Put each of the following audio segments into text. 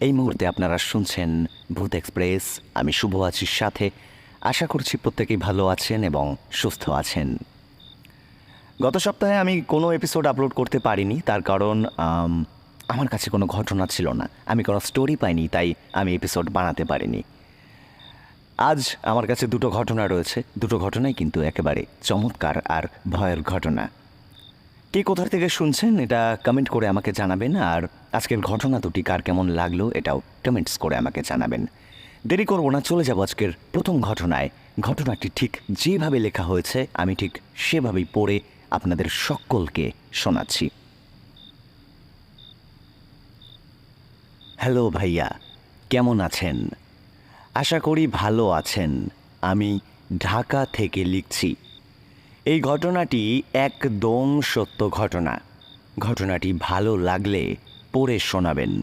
এই মুহূর্তে আপনারা শুনছেন ভূত এক্সপ্রেস। আমি শুভ আছি সাথে। আশা করছি প্রত্যেকেই ভালো আছেন এবং সুস্থ আছেন। গত সপ্তাহে আমি কোনো এপিসোড আপলোড করতে পারিনি, তার কারণ আমার কাছে কোনো ঘটনা ছিল না। আমি কোনো স্টোরি পাইনি, তাই আমি এপিসোড বানাতে পারিনি। আজ আমার কাছে দুটো ঘটনা রয়েছে। দুটো ঘটনাই কিন্তু একেবারে চমৎকার আর ভয়ের ঘটনা। কে কোথা থেকে শুনছেন, এটা কমেন্ট করে আমাকে জানাবেন। আর আজকের ঘটনা দুটি, কার কেমন লাগল এটাও কমেন্টস করে আমাকে জানাবেন। দেরি করব না, চলে যাব আজকের প্রথম ঘটনায়। ঘটনাটি ঠিক যেভাবে লেখা হয়েছে, আমি ঠিক সেভাবেই পড়ে আপনাদের সকলকে শোনাচ্ছি। হ্যালো ভাইয়া, কেমন আছেন? আশা করি ভালো আছেন। আমি ঢাকা থেকে লিখছি। এই ঘটনাটি একদম সত্য ঘটনা। ঘটনাটি ভালো লাগলে পড়ে শোনাবেন।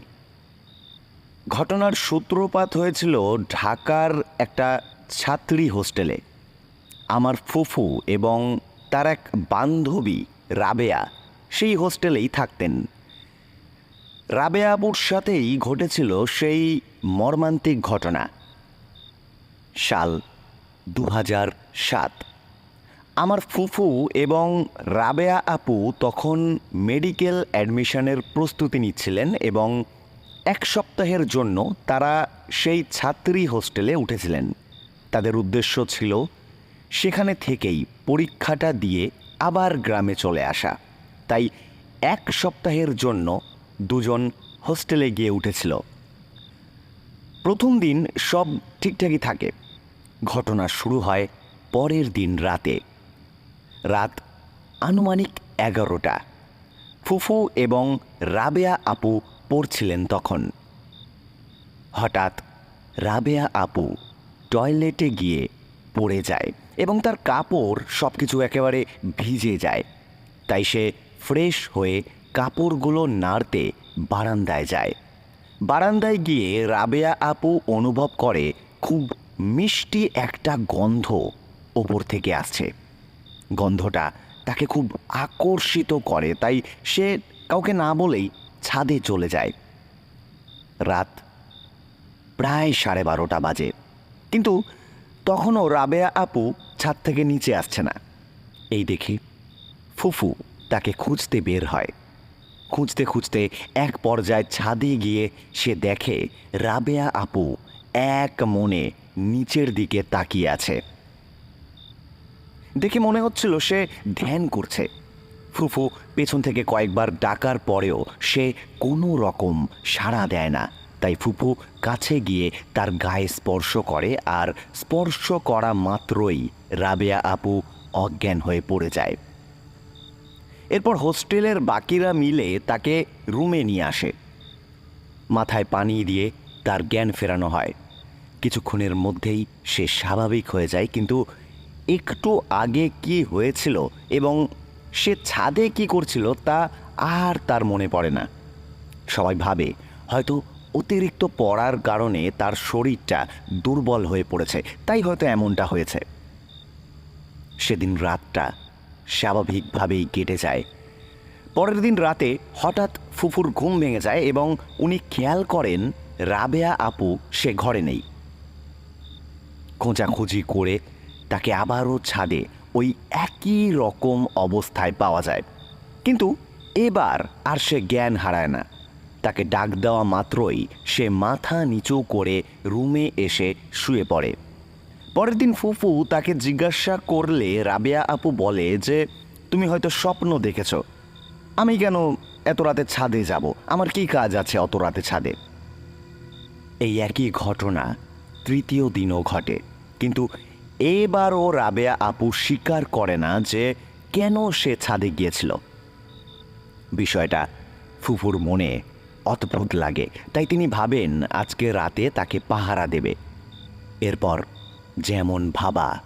ঘটনার সূত্রপাত হয়েছিল ঢাকার একটা ছাত্রী হোস্টেলে। আমার ফুফু এবং তার এক বান্ধবী রাবেয়া, সেই হোস্টেলেই থাকতেন। রাবেয়া আপুর সাথেই ঘটেছিল সেই মর্মান্তিক ঘটনা। সাল দু সাত। আমার ফুফু এবং রাবেয়া আপু তখন মেডিকেল অ্যাডমিশনের প্রস্তুতি নিচ্ছিলেন এবং এক সপ্তাহের জন্য তারা সেই ছাত্রী হোস্টেলে উঠেছিলেন। তাদের উদ্দেশ্য ছিল সেখানে থেকেই পরীক্ষাটা দিয়ে আবার গ্রামে চলে আসা। তাই এক সপ্তাহের জন্য দুজন হোস্টেলে গিয়ে উঠেছিল। প্রথম দিন সব ঠিকঠাকই থাকে। ঘটনা শুরু হয় পরের দিন রাতে। রাত আনুমানিক এগারোটা। ফুফু এবং রাবেয়া আপু পড়ছিলেন তখন। হঠাৎ রাবেয়া আপু টয়লেটে গিয়ে পড়ে যায় এবং তার কাপড় সব কিছু একেবারে ভিজে যায়। তাই সে ফ্রেশ হয়ে কাপড়গুলো নাড়তে বারান্দায় যায়। বারান্দায় গিয়ে রাবেয়া আপু অনুভব করে, খুব মিষ্টি একটা গন্ধ ওপর থেকে আসছে। গন্ধটা তাকে খুব আকর্ষিত করে, তাই সে কাউকে না বলেই ছাদে চলে যায়। রাত প্রায় সাড়ে বারোটা বাজে, কিন্তু তখনও রাবেয়া আপু ছাদ থেকে নিচে আসছে না। এই দেখে ফুফু তাকে খুঁজতে বের হয়। খুঁজতে খুঁজতে এক পর্যায়ে ছাদে গিয়ে সে দেখে রাবেয়া আপু এক মনে নিচের দিকে তাকিয়ে আছে। দেখে মনে হচ্ছিল সে ধ্যান করছে। ফুফু পেছন থেকে কয়েকবার ডাকার পরেও সে কোনো রকম সাড়া দেয় না। তাই ফুফু কাছে গিয়ে তার গায়ে স্পর্শ করে আর স্পর্শ করা মাত্রই রাবেয়া আপু অজ্ঞান হয়ে পড়ে যায়। এরপর হোস্টেলের বাকিরা মিলে তাকে রুমে নিয়ে আসে। মাথায় পানি দিয়ে তার জ্ঞান ফেরানো হয়। কিছুক্ষণের মধ্যেই সে স্বাভাবিক হয়ে যায়, কিন্তু একটু আগে কি হয়েছিল এবং সে ছাদে কি করছিল তা আর তার মনে পড়ে না। সবাই ভাবে, হয়তো অতিরিক্ত পড়ার কারণে তার শরীরটা দুর্বল হয়ে পড়েছে, তাই হয়তো এমনটা হয়েছে। সেদিন রাতটা স্বাভাবিকভাবেই কেটে যায়। পরের দিন রাতে হঠাৎ ফুফুর ঘুম ভেঙে যায় এবং উনি খেয়াল করেন, রাবেয়া আপু সে ঘরে নেই। খোঁজাখুঁজি করে তাকে আবারও ছাদে ওই একই রকম অবস্থায় পাওয়া যায়। কিন্তু এবার আর সে জ্ঞান হারায় না। তাকে ডাক দেওয়া মাত্রই সে মাথা নিচু করে রুমে এসে শুয়ে পড়ে। পরের দিন ফুফু তাকে জিজ্ঞাসা করলে রাবেয়া আপু বলে যে, তুমি হয়তো স্বপ্ন দেখেছ। আমি কেন এত রাতে ছাদে যাব? আমার কি কাজ আছে অত রাতে ছাদে? এই একই ঘটনা তৃতীয় দিনও ঘটে। কিন্তু এবারও রাবেয়া আপু স্বীকার করে না যে কেন সে ছাদে গিয়েছিল। বিষয়টা ফুফুর মনে অদ্ভুত লাগে, তাই তিনি ভাবেন আজকে রাতে তাকে পাহারা দেবে। এরপর যেমন ভাবা,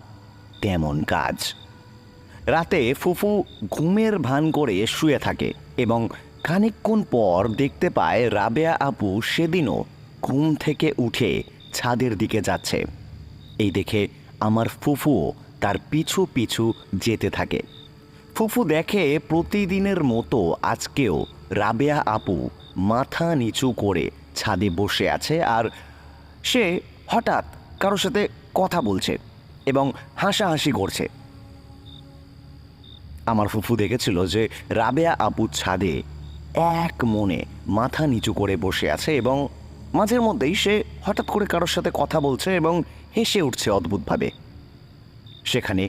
তেমন কাজ। রাতে ফুফু ঘুমের ভান করে শুয়ে থাকে এবং খানিকক্ষণ পর দেখতে পায় রাবেয়া আপু সেদিনও ঘুম থেকে উঠে ছাদের দিকে যাচ্ছে। এই দেখে আমার ফুফুও তার পিছু পিছু যেতে থাকে। ফুফু দেখে প্রতিদিনের মতো আজকেও রাবেয়া আপু মাথা নিচু করে ছাদে বসে আছে আর সে হঠাৎ কারোর সাথে কথা বলছে এবং হাসাহাসি করছে। আমার ফুফু দেখেছিল যে রাবেয়া আপু ছাদে এক মনে মাথা নিচু করে বসে আছে এবং মাঝের মধ্যেই সে হঠাৎ করে কারোর সাথে কথা বলছে এবং হেসে উঠছে অদ্ভুতভাবে। সেখানে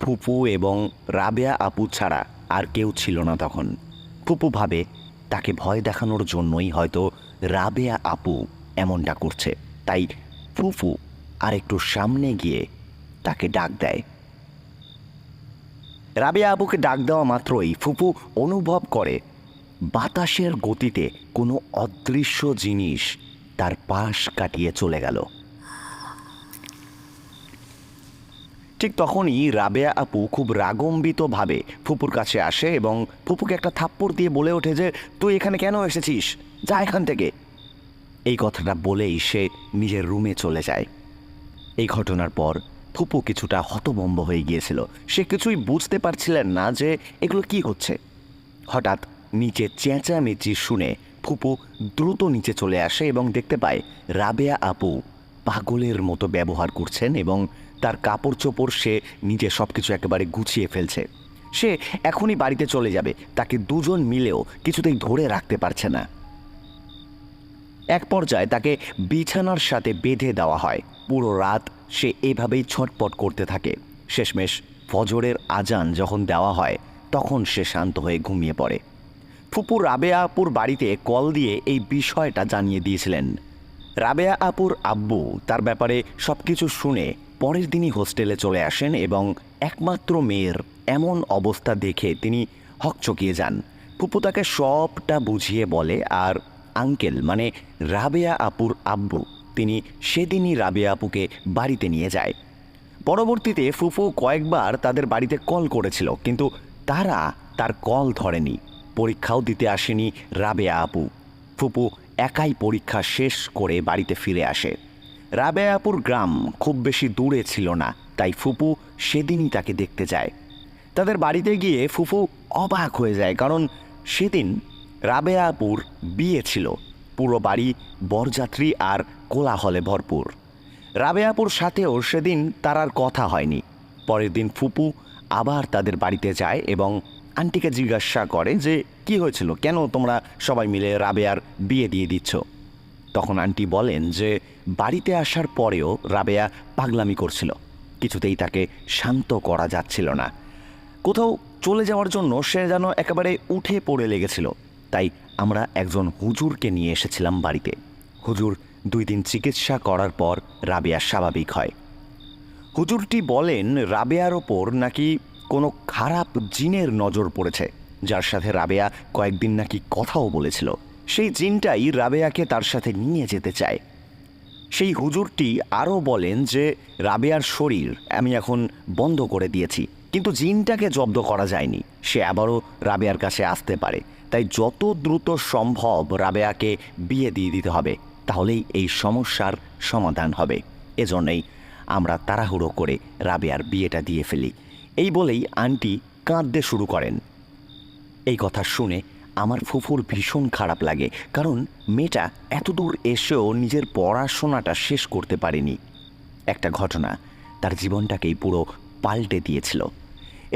ফুপু এবং রাবেয়া আপু ছাড়া আর কেউ ছিল না তখন। ফুপু ভাবে, তাকে ভয় দেখানোর জন্যই হয়তো রাবেয়া আপু এমনটা করছে। তাই ফুফু আর একটু সামনে গিয়ে তাকে ডাক দেয়। রাবেয়া আবুকে ডাক দেওয়া মাত্রই ফুপু অনুভব করে বাতাসের গতিতে কোনো অদৃশ্য জিনিস তার পাশ কাটিয়ে চলে গেল। ঠিক তখনই রাবেয়া আপু খুব রাগম্বিতভাবে ফুপুর কাছে আসে এবং ফুপুকে একটা থাপ্পড় দিয়ে বলে ওঠে যে, তুই এখানে কেন এসেছিস? যা এখান থেকে। এই কথাটা বলেই সে নিজের রুমে চলে যায়। এই ঘটনার পর ফুপু কিছুটা হতভম্ব হয়ে গিয়েছিল। সে কিছুই বুঝতে পারছিলেন না যে এগুলো কি হচ্ছে। হঠাৎ নিচে চেঁচামেচি শুনে ফুপু দ্রুত নিচে চলে আসে এবং দেখতে পায় রাবেয়া আপু পাগলের মতো ব্যবহার করছেন এবং তার কাপড় চোপড় সে নিজে সব কিছু একেবারে গুছিয়ে ফেলছে। সে এখনই বাড়িতে চলে যাবে, তাকে দুজন মিলেও কিছুতেই ধরে রাখতে পারছে না। এক পর্যায়ে তাকে বিছানার সাথে বেঁধে দেওয়া হয়। পুরো রাত সে এভাবেই ছটপট করতে থাকে। শেষমেশ ফজরের আজান যখন দেওয়া হয়, তখন সে শান্ত হয়ে ঘুমিয়ে পড়ে। ফুপুর রাবেয়া আপুর বাড়িতে কল দিয়ে এই বিষয়টা জানিয়ে দিয়েছিলেন। রাবেয়া আপুর আব্বু তার ব্যাপারে সব কিছু শুনে পরের দিনই হোস্টেলে চলে আসেন এবং একমাত্র মেয়ের এমন অবস্থা দেখে তিনি হকচকিয়ে যান। ফুপু তাকে সবটা বুঝিয়ে বলে, আর আঙ্কেল মানে রাবেয়া আপুর আব্বু, তিনি সেদিনই রাবেয়া আপুকে বাড়িতে নিয়ে যায়। পরবর্তীতে ফুফু কয়েকবার তাদের বাড়িতে কল করেছিল, কিন্তু তারা তার কল ধরেনি। পরীক্ষাও দিতে আসেনি রাবেয়া আপু। ফুপু একাই পরীক্ষা শেষ করে বাড়িতে ফিরে আসে। রাবেয়া আপুর গ্রাম খুব বেশি দূরে ছিল না, তাই ফুপু সেদিনই তাকে দেখতে যায়। তাদের বাড়িতে গিয়ে ফুফু অবাক হয়ে যায়, কারণ সেদিন রাবেয়াপুর বিয়ে ছিল। পুরো বাড়ি বরযাত্রী আর কোলাহলে ভরপুর। রাবেয়াপুর সাথেও সেদিন তার আর কথা হয়নি। পরের দিন ফুপু আবার তাদের বাড়িতে যায় এবং আন্টিকে জিজ্ঞাসা করে যে, কি হয়েছিল? কেন তোমরা সবাই মিলে রাবেয়ার বিয়ে দিয়ে দিচ্ছ? তখন আন্টি বলেন যে, বাড়িতে আসার পরেও রাবেয়া পাগলামি করছিল। কিছুতেই তাকে শান্ত করা যাচ্ছিল না। কোথাও চলে যাওয়ার জন্য সে যেন একেবারে উঠে পড়ে লেগেছিল। তাই আমরা একজন হুজুরকে নিয়ে এসেছিলাম বাড়িতে। হুজুর দুই দিন চিকিৎসা করার পর রাবেয়া স্বাভাবিক হয়। হুজুরটি বলেন, রাবেয়ার ওপর নাকি কোনো খারাপ জিনের নজর পড়েছে, যার সাথে রাবেয়া কয়েকদিন নাকি কথাও বলেছিল। সেই জিনটাই রাবেয়াকে তার সাথে নিয়ে যেতে চায়। সেই হুজুরটি আরও বলেন যে, রাবেয়ার শরীর আমি এখন বন্ধ করে দিয়েছি, কিন্তু জিনটাকে জব্দ করা যায়নি। সে আবারও রাবেয়ার কাছে আসতে পারে। তাই যত দ্রুত সম্ভব রাবেয়াকে বিয়ে দিয়ে দিতে হবে। তাহলেই এই সমস্যার সমাধান হবে। এজন্যই আমরা তাড়াহুড়ো করে রাবেয়ার বিয়েটা দিয়ে ফেলি। এই বলেই আন্টি কাঁদতে শুরু করেন। এই কথা শুনে আমার ফুফুর ভীষণ খারাপ লাগে, কারণ মেয়েটা এতদূর এসেও নিজের পড়াশোনাটা শেষ করতে পারেনি। একটা ঘটনা, তার জীবনটাকেই পুরো পাল্টে দিয়েছিল।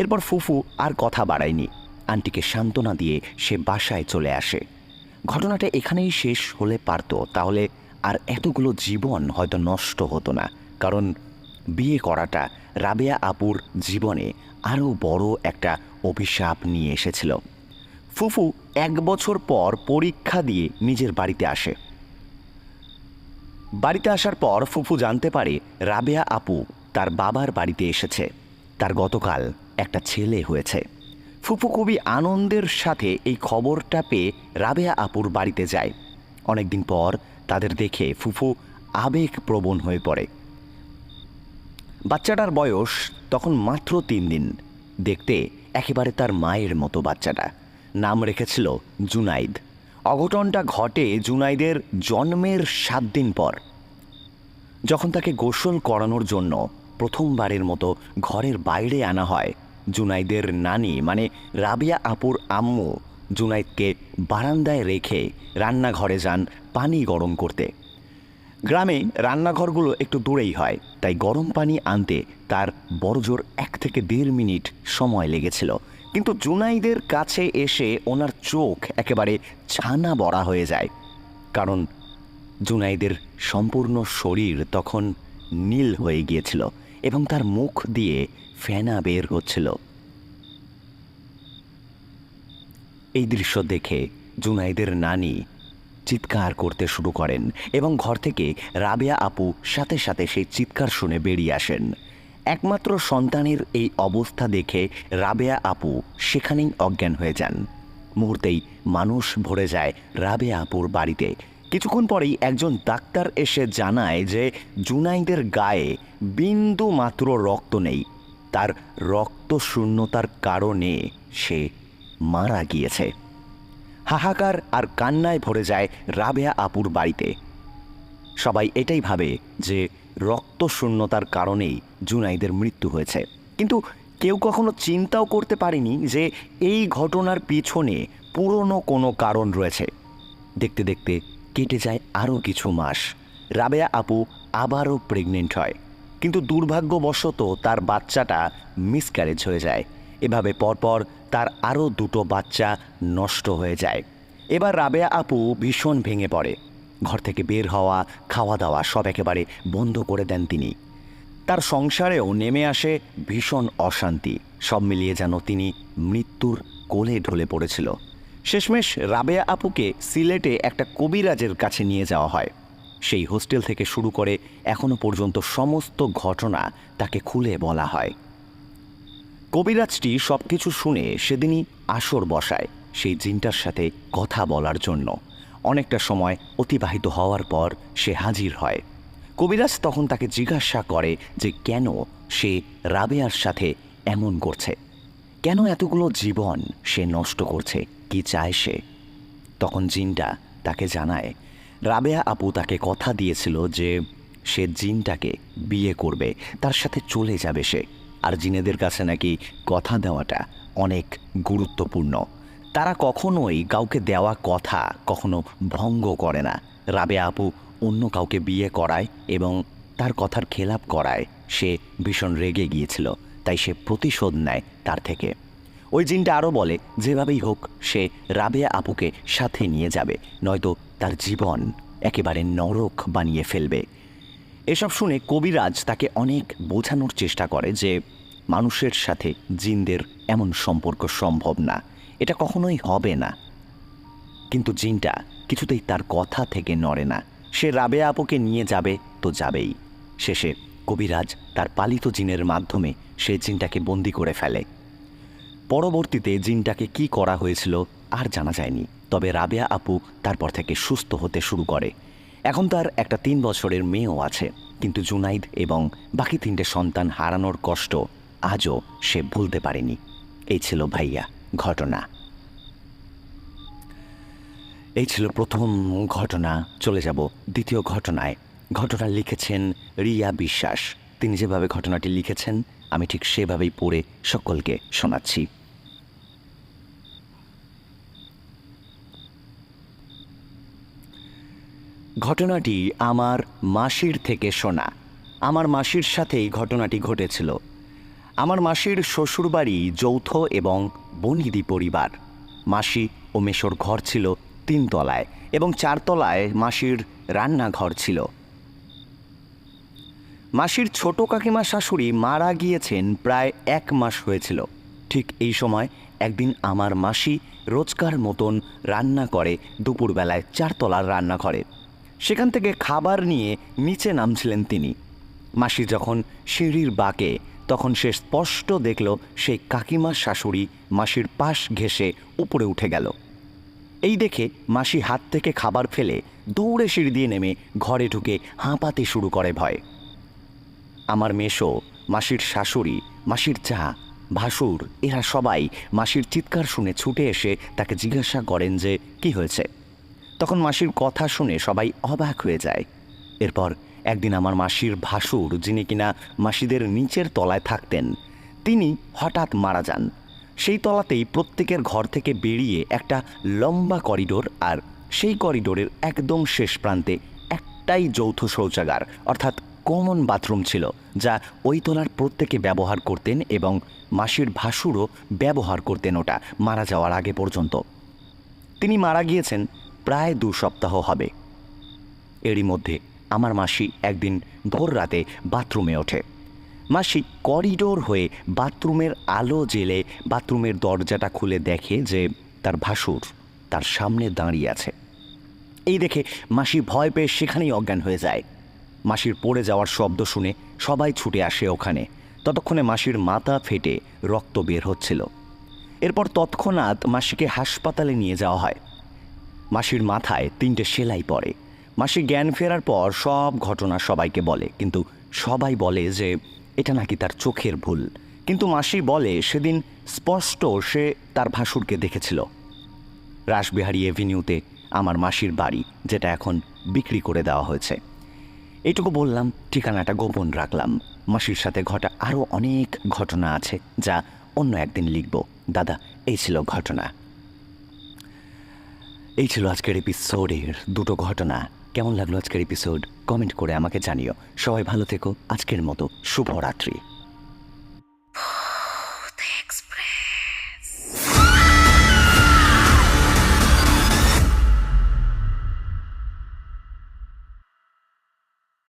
এরপর ফুফু আর কথা বাড়ায়নি, আন্টিকে সান্ত্বনা দিয়ে সে বাসায় চলে আসে। ঘটনাটা এখানেই শেষ হলে পারতো, তাহলে আর এতগুলো জীবন হয়তো নষ্ট হতো না, কারণ বিয়ে করাটা রাবেয়া আপুর জীবনে আরও বড় একটা অভিশাপ নিয়ে এসেছিল। ফুফু এক বছর পর পরীক্ষা দিয়ে নিজের বাড়িতে আসে। বাড়িতে আসার পর ফুফু জানতে পারে রাবেয়া আপু তার বাবার বাড়িতে এসেছে। তার গতকাল একটা ছেলে হয়েছে। ফুফু খুবই আনন্দের সাথে এই খবরটা পেয়ে রাবেয়া আপুর বাড়িতে যায়। অনেকদিন পর তাদের দেখে ফুফু আবেগ প্রবণ হয়ে পড়ে। বাচ্চাটার বয়স তখন মাত্র তিন দিন। দেখতে একেবারে তার মায়ের মতো বাচ্চাটা। নাম রেখেছিল জুনাইদ। অঘটনটা ঘটে জুনাইদের জন্মের সাত দিন পর। যখন তাকে গোসল করানোর জন্য প্রথমবারের মতো ঘরের বাইরে আনা হয়, জুনাইদের নানি মানে রাবিয়া আপুর আম্মু জুনাইদকে বারান্দায় রেখে রান্নাঘরে যান পানি গরম করতে। গ্রামে রান্নাঘরগুলো একটু দূরেই হয়, তাই গরম পানি আনতে তার বড়জোর এক থেকে দেড় মিনিট সময় লেগেছিল। কিন্তু জুনাইদের কাছে এসে ওনার চোখ একেবারে ছানা বড়া হয়ে যায়। কারণ জুনাইদের সম্পূর্ণ শরীর তখন নীল হয়ে গিয়েছিল এবং তার মুখ দিয়ে ফেনা বের হচ্ছিল। এই দৃশ্য দেখে জুনাইদের নানি চিৎকার করতে শুরু করেন এবং ঘর থেকে রাবেয়া আপু সাথে সাথে সেই চিৎকার শুনে বেরিয়ে আসেন। একমাত্র সন্তানের এই অবস্থা দেখে রাবেয়া আপু সেখানেই অজ্ঞান হয়ে যান। মুহূর্তেই মানুষ ভরে যায় রাবেয়া আপুর বাড়িতে। কিছুক্ষণ পরেই একজন ডাক্তার এসে জানায় যে জুনাইদের গায়ে বিন্দু মাত্র রক্ত নেই। তার রক্ত শূন্যতার কারণে সে মারা গিয়েছে। হাহাকার আর কান্নায় ভরে যায় রাবেয়া আপুর বাড়িতে। সবাই এটাই ভাবে যে রক্ত শূন্যতার কারণেই জুনাইদের মৃত্যু হয়েছে। কিন্তু কেউ কখনো চিন্তাও করতে পারেনি যে এই ঘটনার পিছনে পুরনো কোনো কারণ রয়েছে। দেখতে দেখতে কেটে যায় আরও কিছু মাস। রাবেয়া আপু আবারও প্রেগনেন্ট হয়। কিন্তু দুর্ভাগ্যবশত তার বাচ্চাটা মিসক্যারেজ হয়ে যায়। এভাবে পরপর তার আরও দুটো বাচ্চা নষ্ট হয়ে যায়। এবার রাবেয়া আপু ভীষণ ভেঙে পড়ে। ঘর থেকে বের হওয়া, খাওয়া দাওয়া সব একেবারে বন্ধ করে দেন তিনি। তার সংসারেও নেমে আসে ভীষণ অশান্তি। সব মিলিয়ে যেন তিনি মৃত্যুর কোলে ঢলে পড়েছিল। শেষমেশ রাবেয়া আপুকে সিলেটে একটা কবিরাজের কাছে নিয়ে যাওয়া হয়। সেই হোস্টেল থেকে শুরু করে এখনও পর্যন্ত সমস্ত ঘটনা তাকে খুলে বলা হয়। কবিরাজটি সব কিছু শুনে সেদিনই আসর বসায় সেই জিনটার সাথে কথা বলার জন্য। অনেকটা সময় অতিবাহিত হওয়ার পর সে হাজির হয়। কবিরাজ তখন তাকে জিজ্ঞাসা করে যে কেন সে রাবেয়ার সাথে এমন করছে? কেন এতগুলো জীবন সে নষ্ট করছে? কি চায় সে? তখন জিনটা তাকে জানায়, রাবেয়া আপু তাকে কথা দিয়েছিল যে সে জিনটাকে বিয়ে করবে, তার সাথে চলে যাবে সে। আর জিনেদের কাছে নাকি কথা দেওয়াটা অনেক গুরুত্বপূর্ণ। তারা কখনোই কাউকে দেওয়া কথা কখনো ভঙ্গ করে না। রাবে আপু অন্য কাউকে বিয়ে করায় এবং তার কথার খেলাপ করায়। সে ভীষণ রেগে গিয়েছিল, তাই সে প্রতিশোধ নেয় তার থেকে। ওই জিনটা আরও বলে, যেভাবেই হোক, সে রাবেয়া আপুকে সাথে নিয়ে যাবে, নয়তো তার জীবন একেবারে নরক বানিয়ে ফেলবে। এসব শুনে কবিরাজ তাকে অনেক বোঝানোর চেষ্টা করে যে মানুষের সাথে জিনদের এমন সম্পর্ক সম্ভব না। এটা কখনোই হবে না। কিন্তু জিনটা কিছুতেই তার কথা থেকে নড়ে না। সে রাবে আপুকে নিয়ে যাবে তো যাবেই। শেষে কবিরাজ তার পালিত জিনের মাধ্যমে সে জিনটাকে বন্দি করে ফেলে। পরবর্তীতে জিনটাকে কি করা হয়েছিল আর জানা যায়নি। তবে রাবেয়া আপু তারপর থেকে সুস্থ হতে শুরু করে। এখন তার একটা তিন বছরের মেয়েও আছে। কিন্তু জুনাইদ এবং বাকি তিনটে সন্তান হারানোর কষ্ট আজও সে ভুলতে পারেনি। এই ছিল ভাইয়া। ঘটনা। এই ছিল প্রথম ঘটনা, চলে যাব দ্বিতীয় ঘটনায়। ঘটনা লিখেছেন রিয়া বিশ্বাস। তিনি যেভাবে ঘটনাটি লিখেছেন, আমি ঠিক সেভাবেই পড়ে সকলকে শোনাচ্ছি। ঘটনাটি আমার মাসির থেকে শোনা। আমার মাসির সাথেই ঘটনাটি ঘটেছিল। আমার মাসির শ্বশুরবাড়ি যৌথ এবং বনিদি পরিবার। মাসি ও মেশোর ঘর ছিল তিনতলায় এবং চারতলায় মাসির রান্নাঘর ছিল। মাসির ছোট কাকিমা শাশুড়ি মারা গিয়েছেন প্রায় এক মাস হয়েছিল। ঠিক এই সময় একদিন আমার মাসি রোজকার মতন রান্না করে দুপুরবেলায় চারতলার রান্নাঘরে। সেখান থেকে খাবার নিয়ে নিচে নামছিলেন তিনি। মাসি যখন সিঁড়ির বাঁকে তখন সে স্পষ্ট দেখল সেই কাকিমার শাশুড়ি মাসির পাশ ঘেঁষে উপরে উঠে গেল। এই দেখে মাসি হাত থেকে খাবার ফেলে দৌড়ে সিঁড়ি দিয়ে নেমে ঘরে ঢুকে হাঁপাতে শুরু করে ভয়। আমার মেশো মাসির শাশুড়ি, মাসির চা, ভাসুর, এরা সবাই মাসির চিৎকার শুনে ছুটে এসে তাকে জিজ্ঞাসা করেন যে, কি হয়েছে? তখন মাসির কথা শুনে সবাই অবাক হয়ে যায়। এরপর একদিন আমার মাসির ভাসুর, যিনি কিনা মাসিদের নিচের তলায় থাকতেন, তিনি হঠাৎ মারা যান। সেই তলাতেই প্রত্যেকের ঘর থেকে বেরিয়ে একটা লম্বা করিডোর আর সেই করিডোরের একদম শেষ প্রান্তে একটাই যৌথ শৌচাগার, অর্থাৎ কমন বাথরুম ছিল, যা ওই তলার প্রত্যেকে ব্যবহার করতেন এবং মাসির ভাসুরও ব্যবহার করতেন ওটা, মারা যাওয়ার আগে পর্যন্ত। তিনি মারা গিয়েছেন প্রায় দু সপ্তাহ হবে। এরই মধ্যে আমার মাসি একদিন ভোর রাতে বাথরুমে ওঠে। মাসি করিডোর হয়ে বাথরুমের আলো জেলে বাথরুমের দরজাটা খুলে দেখে যে তার ভাসুর তার সামনে দাঁড়িয়ে আছে। এই দেখে মাসি ভয় পেয়ে সেখানেই অজ্ঞান হয়ে যায়। মাসির পড়ে যাওয়ার শব্দ শুনে সবাই ছুটে আসে ওখানে। ততক্ষণে মাসির মাথা ফেটে রক্ত বের হচ্ছিল। এরপর তৎক্ষণাৎ মাসিকে হাসপাতালে নিয়ে যাওয়া হয়। মাসির মাথায় তিনটে সেলাই পড়ে। মাসি জ্ঞান ফেরার পর সব ঘটনা সবাইকে বলে। কিন্তু সবাই বলে যে, এটা নাকি তার চোখের ভুল। কিন্তু মাসি বলে, সেদিন স্পষ্ট সে তার ভাসুরকে দেখেছিল। রাসবিহারী এভিনিউতে আমার মাসির বাড়ি, যেটা এখন বিক্রি করে দেওয়া হয়েছে। এইটুকু বললাম, ঠিকানাটা গোপন রাখলাম। মাসির সাথে ঘটা আরও অনেক ঘটনা আছে, যা অন্য একদিন লিখব। দাদা, এই ছিল ঘটনা। এই ছিল আজকের এপিসোডের দুটো ঘটনা। কেমন লাগল আজকের এপিসোড কমেন্ট করে আমাকে জানিও। সবাই ভালো থেকো। আজকের মতো শুভরাত্রি।